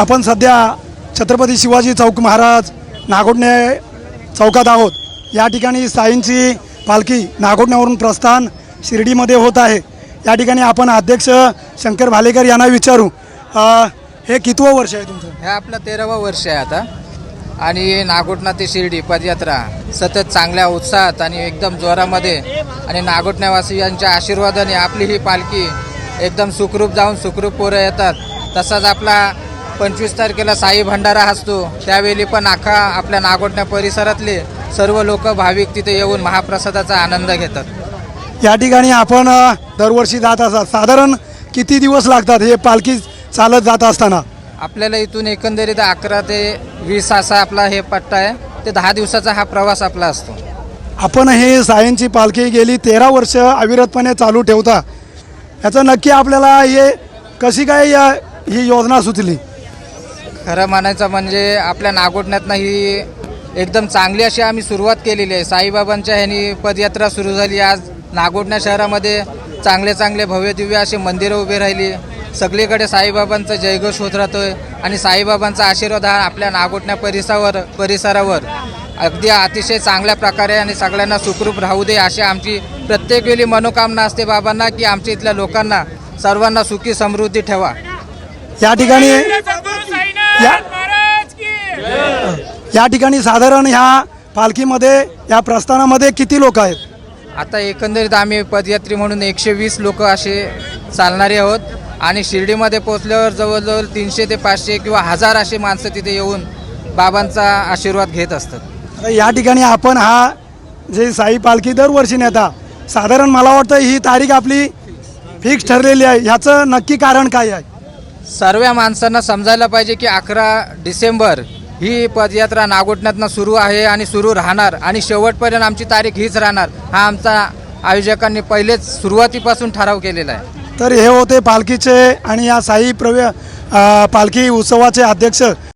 आपण सध्या छत्रपती शिवाजी चौक महाराज नागोडणे चौकात आहोत. या ठिकाणी साईंची पालखी नागोडण्यावरून प्रस्थान शिर्डीमध्ये होत आहे. या ठिकाणी आपण अध्यक्ष शंकर भालेकर यांना विचारू. हे कितवं वर्ष आहे तुमचं? हे आपलं तेरावं वर्ष आहे आता. आणि नागोटणा ते शिर्डी पदयात्रा सतत चांगल्या उत्साहात आणि एकदम जोरामध्ये आणि नागोटण्यावासियांच्या आशीर्वादाने आपली ही पालखी एकदम सुखरूप जाऊन सुखरूप पोरं येतात. तसाच आपला पंचवीस तारखेला साई भंडारा असतो त्यावेळी पण अख्खा आपल्या नागोटण्या परिसरातले सर्व लोक भाविक तिथे येऊन महाप्रसादाचा आनंद घेतात. या ठिकाणी आपण दरवर्षी जात असतात साधारण किती दिवस लागतात हे पालखी चालत जात असताना? आपल्याला इथून एकंदरीत अकरा ते वीस असा आपला हे पट्टा आहे. ते दहा दिवसाचा हा प्रवास आपला असतो. आपण हे सायन्सची पालखी गेली तेरा वर्ष अविरतपणे चालू ठेवता. याचं नक्की आपल्याला हे कशी काय या- ही योजना सुचली? खरं म्हणायचं म्हणजे आपल्या नागोटण्यातनं ही एकदम चांगली अशी आम्ही सुरुवात केलेली आहे. साईबाबांच्या ह्यानी पदयात्रा सुरू झाली. आज नागोटण्या शहरामध्ये चांगले चांगले भव्य दिव्य असे मंदिरं उभे राहिली. सगळीकडे साईबाबांचा जयघोष होत राहतोय आणि साईबाबांचा आशीर्वाद हा आपल्या नागोटण्या परिसरावर परिसरावर अगदी अतिशय चांगल्या प्रकारे आणि सगळ्यांना सुखरूप राहू दे अशी आमची प्रत्येक वेळी मनोकामना असते बाबांना की आमच्या इथल्या लोकांना सर्वांना सुखी समृद्धी ठेवा. या ठिकाणी या या ठिकाणी साधारण ह्या पालखीमध्ये या प्रस्थानामध्ये किती लोक आहेत? आता एकंदरीत आम्ही पदयात्री म्हणून एकशे वीस लोक असे चालणारे आहोत. आणि शिर्डीमध्ये पोचल्यावर जवळजवळ तीनशे ते पाचशे किंवा हजार असे माणसं तिथे येऊन बाबांचा आशीर्वाद घेत असतात. आता या ठिकाणी आपण हा जे साई पालखी दरवर्षी नेता साधारण मला वाटतं ही तारीख आपली फिक्स ठरलेली आहे. ह्याचं नक्की कारण काय आहे? सर्व माणसांना समजायला पाहिजे की अकरा डिसेंबर ही पदयात्रा नागोटण्यातनं सुरू आहे आणि सुरू राहणार. आणि शेवटपर्यंत आमची तारीख हीच राहणार. हा आमचा आयोजकांनी पहिलेच सुरुवातीपासून ठराव केलेला आहे. तर हे होते पालखीचे आणि या साई प्रवे पालखी उत्सवाचे अध्यक्ष